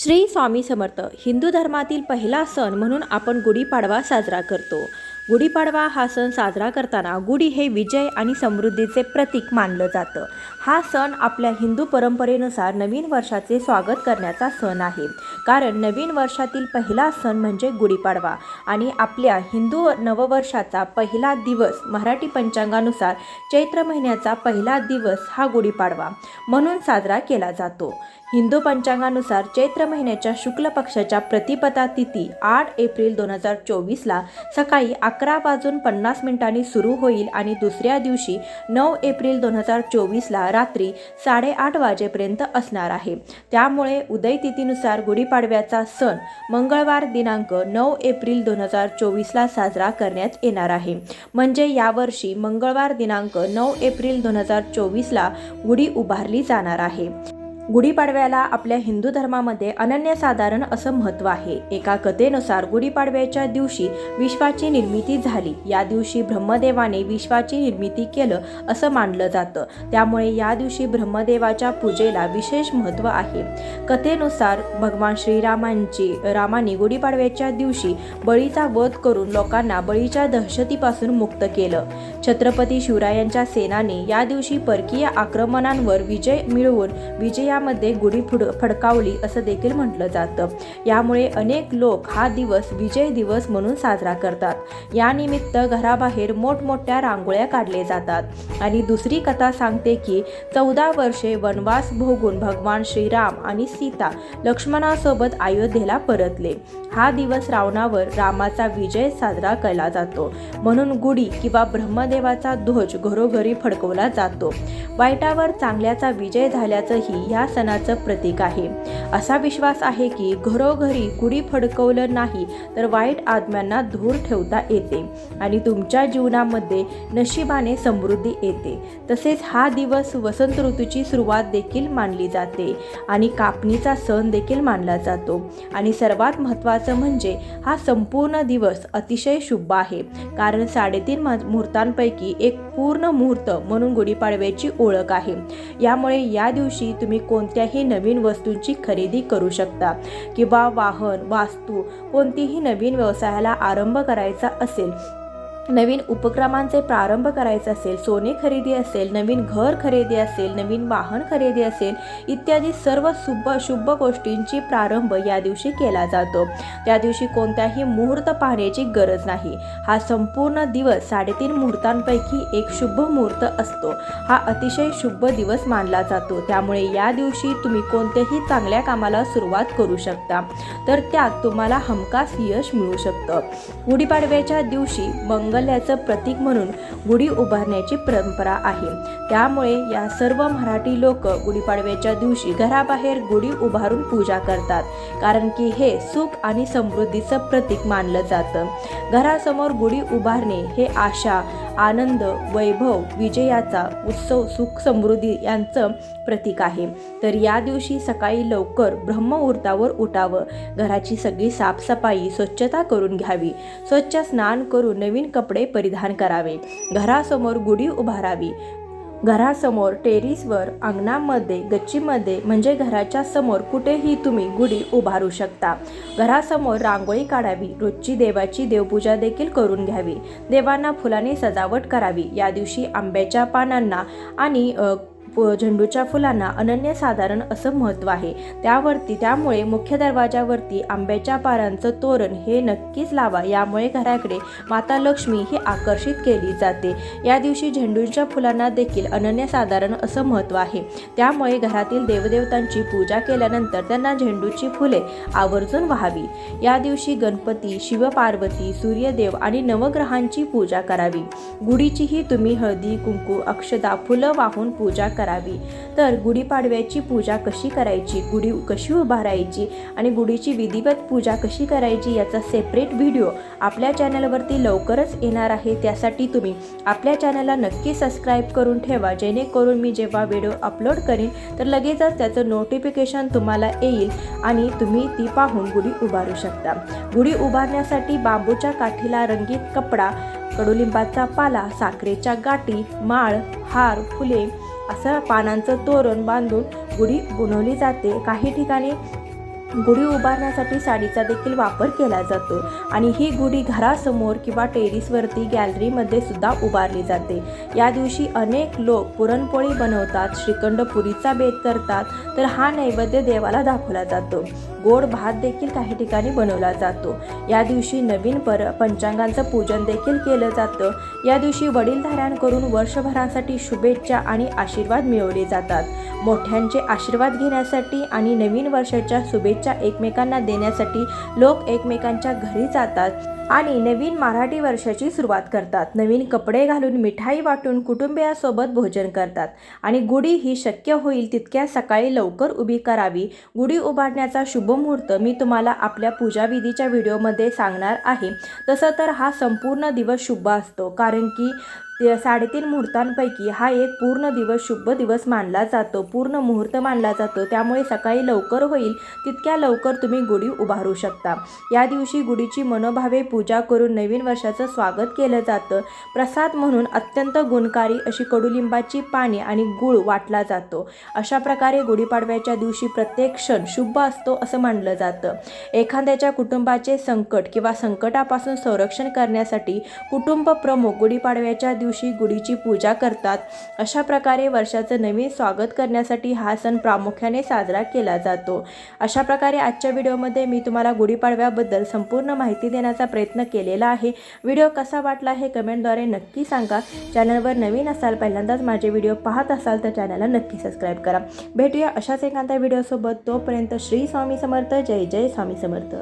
श्री स्वामी समर्थ हिंदू धर्मातील पहिला सण म्हणून आपण गुढीपाडवा साजरा करतो. गुढीपाडवा हा सण साजरा करताना गुढी हे विजय आणि समृद्धीचे प्रतीक मानलं जातं. हा सण आपल्या हिंदू परंपरेनुसार नवीन वर्षाचे स्वागत करण्याचा सण आहे. कारण नवीन वर्षातील पहिला सण म्हणजे गुढीपाडवा आणि आपल्या हिंदू नववर्षाचा पहिला दिवस मराठी पंचांगानुसार चैत्र महिन्याचा पहिला दिवस हा गुढीपाडवा म्हणून साजरा केला जातो. हिंदू पंचांगानुसार चैत्र महिन्याच्या शुक्ल पक्षाच्या प्रतिपदा तिथी आठ एप्रिल दोन हजार चोवीसला सकाळी अकरा वाजून पन्नास मिनिटांनी सुरू होईल आणि दुसऱ्या दिवशी नऊ एप्रिल दोन हजार चोवीसला रात्री साडेआठ वाजेपर्यंत असणार आहे. त्यामुळे उदय तिथीनुसार गुढीपाडव्याचा सण मंगळवार दिनांक नऊ एप्रिल दोन हजार चोवीसला साजरा करण्यात येणार आहे. म्हणजे यावर्षी मंगळवार दिनांक नऊ एप्रिल दोन हजार चोवीसला गुढी उभारली जाणार आहे. गुढीपाडव्याला आपल्या हिंदू धर्मामध्ये अनन्यसाधारण असं महत्त्व आहे. एका कथेनुसार गुढीपाडव्याच्या दिवशी विश्वाची निर्मिती झाली. या दिवशी ब्रह्मदेवाने विश्वाची निर्मिती केलं असं मानलं जातं. त्यामुळे या दिवशी ब्रह्मदेवाच्या पूजेला विशेष महत्त्व आहे. कथेनुसार भगवान श्रीरामांची रामाने गुढीपाडव्याच्या दिवशी बळीचा वध करून लोकांना बळीच्या दहशतीपासून मुक्त केलं. छत्रपती शिवरायांच्या सेनाने या दिवशी परकीय आक्रमणांवर विजय मिळवून विजया विजयामध्ये गुढी फुड फडकावली असं देखील म्हटलं जातं. यामुळे अनेक लोक हा दिवस विजय दिवस म्हणून साजरा करतात. यानिमित्त घराबाहेर मोठमोठ्या रांगोळ्या काढले जातात. आणि दुसरी कथा सांगते की चौदा वर्षे वनवास भोगून भगवान श्रीराम आणि सीता लक्ष्मणासोबत अयोध्येला परतले. हा दिवस रावणावर रामाचा विजय साजरा केला जातो. म्हणून गुढी किंवा ब्रह्मदेवाचा ध्वज घरोघरी फडकवला जातो. वाईटावर चांगल्याचा विजय झाल्याचंही या सणाचं प्रतीक आहे. असा विश्वास आहे की घरोघरी गुढी फडकवलं नाही तर वाईट आत्म्यांना धूर ठेवता येते आणि तुमच्या जीवनामध्ये नशिबाने समृद्धी येते. तसेच हा दिवस वसंत ऋतूची सुरुवात देखील मानली जाते आणि कापणीचा सण देखील मानला जातो. आणि सर्वात महत्त्वाचं म्हणजे हा संपूर्ण दिवस अतिशय शुभ आहे. कारण साडेतीन मुहूर्तांपैकी एक पूर्ण मुहूर्त म्हणून गुढीपाडव्याची ओळख आहे. यामुळे या दिवशी तुम्ही कोणत्याही नवीन वस्तूंची खरेदी करू शकता किंवा वाहन वास्तू कोणतीही नवीन व्यवसायाला आरंभ करायचा असेल नवीन उपक्रमांचे प्रारंभ करायचा असेल सोने खरेदी असेल नवीन घर खरेदी असेल नवीन वाहन खरेदी असेल इत्यादी सर्व शुभ शुभ गोष्टींची प्रारंभ या दिवशी केला जातो. त्या दिवशी कोणत्याही मुहूर्त पाहण्याची गरज नाही. हा संपूर्ण दिवस साडेतीन मुहूर्तांपैकी एक शुभ मुहूर्त असतो. हा अतिशय शुभ दिवस मानला जातो. त्यामुळे या दिवशी तुम्ही कोणत्याही चांगल्या कामाला सुरुवात करू शकता. तर त्यात तुम्हाला हमखास यश मिळू शकतं. गुढीपाडव्याच्या दिवशी मांगल्याचं प्रतीक म्हणून गुढी उभारण्याची परंपरा आहे. त्यामुळे या सर्व मराठी लोक गुढीपाडव्याच्या दिवशी घराबाहेर गुढी उभारून पूजा करतात कारण की हे सुख आणि समृद्धीचं प्रतीक मानलं जातं. घरासमोर गुढी उभारणे हे आशा आनंद वैभव विजयाचा उत्सव सुख समृद्धी यांचं प्रतीक आहे. तर या दिवशी सकाळी लवकर ब्रह्ममुहूर्तावर उठावं. घराची सगळी साफसफाई स्वच्छता करून घ्यावी. स्वच्छ स्नान करून नवीन कपडे परिधान करावे. घरासमोर गुढी उभारावी. घरासमोर टेरिसवर अंगणामध्ये गच्चीमध्ये म्हणजे घराच्या समोर कुठेही तुम्ही गुढी उभारू शकता. घरासमोर रांगोळी काढावी रोजची देवाची देवपूजा देखील करून घ्यावी. देवांना फुलांनी सजावट करावी. या दिवशी आंब्याच्या पानांना आणि झेंडूच्या फुलांना अनन्यसाधारण असं महत्त्व आहे. त्यावरती त्यामुळे मुख्य दरवाजावरती आंब्याच्या पारांचं तोरण हे नक्कीच लावा. यामुळे घराकडे माता लक्ष्मी ही आकर्षित केली जाते. या दिवशी झेंडूच्या फुलांना देखील अनन्यसाधारण असं महत्त्व आहे. त्यामुळे घरातील देवदेवतांची पूजा केल्यानंतर त्यांना झेंडूची फुले आवर्जून व्हावी. या दिवशी गणपती शिवपार्वती सूर्यदेव आणि नवग्रहांची पूजा करावी. गुढीचीही तुम्ही हळदी कुंकू अक्षदा फुलं वाहून पूजा करावी. तर गुढीपाडव्याची पूजा कशी करायची? गुढी कशी उभारायची? आणि गुढीची विधिवत पूजा कशी करायची? याचा सेपरेट व्हिडिओ आपल्या चॅनलवरती लवकरच येणार आहे. त्यासाठी तुम्ही आपल्या चॅनलला नक्की सबस्क्राईब करून ठेवा. जेणेकरून मी जेव्हा व्हिडिओ अपलोड करीन तर लगेचच त्याचं नोटिफिकेशन तुम्हाला येईल आणि तुम्ही ती पाहून गुढी उभारू शकता. गुढी उभारण्यासाठी बांबूच्या काठीला रंगीत कपडा कडुलिंबाचा पाला साखरेच्या गाठी माळ हार फुले असं पानांचं तोरण बांधून गुढी बनवली जाते. काही ठिकाणी गुढी उभारण्यासाठी साडीचा देखील वापर केला जातो आणि ही गुढी घरासमोर किंवा टेरिसवरती गॅलरीमध्ये सुद्धा उभारली जाते. या दिवशी अनेक लोक पुरणपोळी बनवतात श्रीखंड पुरीचा बेत करतात तर हा नैवेद्य देवाला दाखवला जातो. गोड भात देखील काही ठिकाणी बनवला जातो. या दिवशी नवीन पर पंचांगांचं पूजन देखील केलं जातं. या दिवशी वडीलधाऱ्यांकडून वर्षभरासाठी शुभेच्छा आणि आशीर्वाद मिळवले जातात. मोठ्यांचे आशीर्वाद घेण्यासाठी आणि नवीन वर्षाच्या शुभेच्छा एकमेकांना देण्यासाठी लोक एकमेकांच्या घरी जातात. आणि नवीन मराठी वर्षाची सुरुवात करतात. नवीन कपडे घालून मिठाई वाटून कुटुंबियासोबत भोजन करतात. आणि गुढी ही शक्य होईल तितक्या सकाळी लवकर उभी करावी. गुढी उभारण्याचा शुभ मुहूर्त मी तुम्हाला आपल्या पूजाविधीच्या व्हिडिओमध्ये सांगणार आहे. तसं तर हा संपूर्ण दिवस शुभ असतो कारण की ते साडेतीन मुहूर्तांपैकी हा एक पूर्ण दिवस शुभ दिवस मानला जातो पूर्ण मुहूर्त मानला जातो. त्यामुळे सकाळी लवकर होईल तितक्या लवकर तुम्ही गुढी उभारू शकता. या दिवशी गुढीची मनोभावे पूजा पूजा करून नवीन वर्षाचं स्वागत केलं जातं. प्रसाद म्हणून अत्यंत गुणकारी अशी कडुलिंबाची पाने आणि गुळ वाटला जातो. अशा प्रकारे गुढीपाडव्याच्या दिवशी प्रत्येक क्षण शुभ असतो असं मानलं जातं. एखाद्याच्या कुटुंबाचे संकट किंवा संकटापासून संरक्षण करण्यासाठी कुटुंब प्रमुख गुढीपाडव्याच्या दिवशी गुढीची पूजा करतात. अशा प्रकारे वर्षाचं नवीन स्वागत करण्यासाठी हा सण प्रामुख्याने साजरा केला जातो. अशा प्रकारे आजच्या व्हिडिओमध्ये मी तुम्हाला गुढीपाडव्याबद्दल संपूर्ण माहिती देण्याचा प्रयत्न प्रयत्न केलेला आहे. व्हिडिओ कसा वाटला हे कमेंटद्वारे नक्की सांगा. चॅनलवर नवीन असाल पहिल्यांदाच माझे व्हिडिओ पाहत असाल तर चॅनलला नक्की सबस्क्राईब करा. भेटूया अशाच एखाद्या व्हिडिओसोबत. तोपर्यंत श्री स्वामी समर्थ. जय जय स्वामी समर्थ.